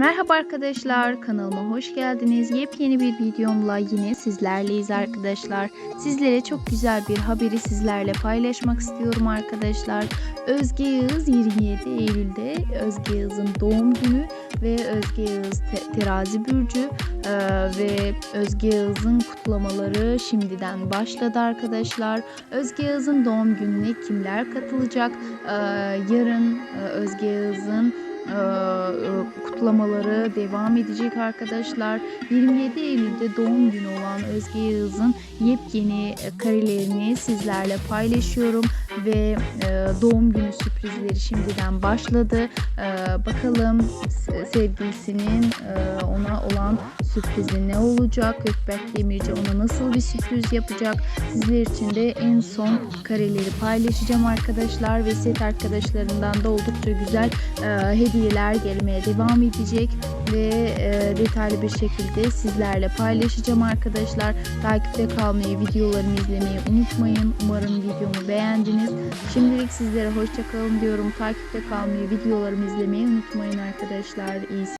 Merhaba arkadaşlar kanalıma hoş geldiniz. Yepyeni bir videomla yine sizlerleyiz arkadaşlar. Sizlere çok güzel bir haberi sizlerle paylaşmak istiyorum arkadaşlar. Özge Yağız 27 Eylül'de Özge Yağız'ın doğum günü ve Özge Yağız te- terazi burcu e, ve Özge Yağız'ın kutlamaları şimdiden başladı arkadaşlar. Özge Yağız'ın doğum gününe kimler katılacak? E, yarın Özge Yağız'ın kutlamaları devam edecek arkadaşlar. 27 Eylül'de doğum günü olan Özge Yağız'ın yepyeni e, karelerini sizlerle paylaşıyorum ve e, doğum günü sürprizleri şimdiden başladı. E, bakalım sevgilisinin e, ona olan sürprizi ne olacak? Gökberk Demirci ona nasıl bir sürpriz yapacak? Sizler için de en son kareleri paylaşacağım arkadaşlar ve set arkadaşlarından da oldukça güzel e, hediyeler gelmeye devam edecek ve e, detaylı bir şekilde sizlerle paylaşacağım arkadaşlar. Takipte kalmayı, videolarımı izlemeyi unutmayın. Umarım videomu beğendiniz. Şimdilik sizlere hoşçakalın diyorum. Takipte kalmayı, videolarımı izlemeyi unutmayın arkadaşlar. İyi